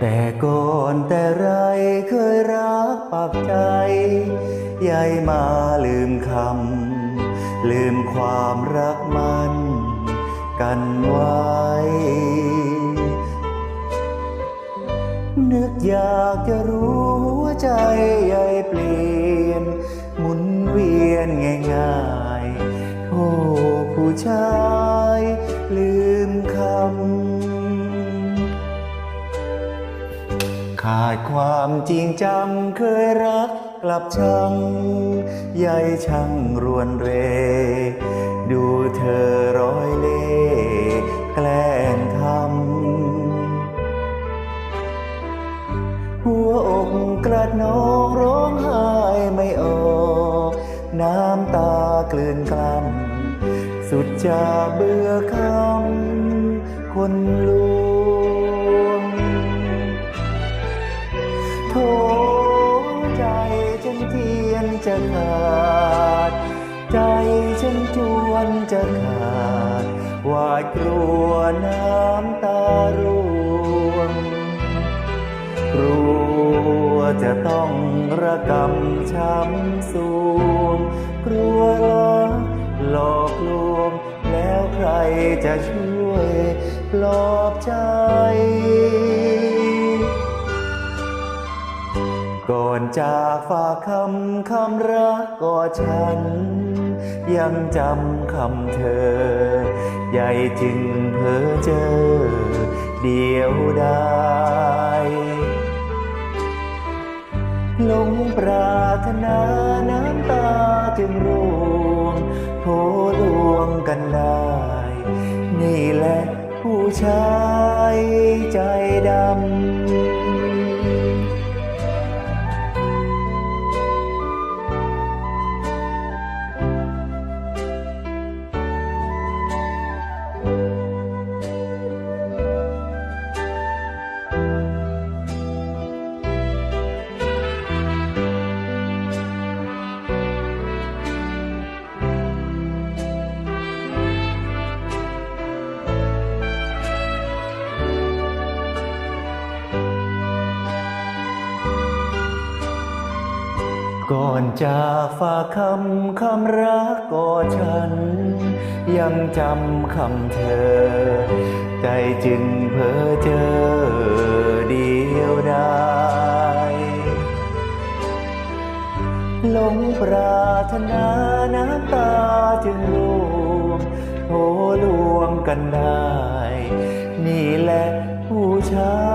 แต่ก่อนแต่ไรเคยรักปากใจยายมาลืมคำ ลืมความรักมันกันไว้ นึกอยากจะรู้ว่าใจใยเปลี่ยน หมุนเวียนง่ายๆ โอ้ผู้ชายลืมคำ ขาดความจริงจังเคยรักกลับชังใยช่างรวนเร ดูเธอร้อยเล่แกล้งทำหัวอกกระดนองร้องไห้ไม่ออก น้ำตากลืนกล้ำสุดจะเบื่อคำคนล ด ใจฉันจวนจะขาดหวาดกลัวน้ำตาร่วงกลัวจะต้องระกำช้ำสวงกลัวลักหลอกลวงแล้วใครจะช่วยปลอบใจ ก่อนจากฝากคำคำรักกอฉัน ยังจำคำเธอ ใหญ่จึงเพ้อเจอ เดียวได้หลงปรารถนาน้ำตาจึงร่วงโถลวงกันได้ นี่แหละผู้ชายใจดำ ก่อนจากฝากคำคำรักกอฉัน ยังจำคำเธอ ใจจึงเพ้อเจอเดียวได้หลงปรารถนาน้ำตาจึงร่วงโถลวงกันได้ นี่แหละผู้ชาย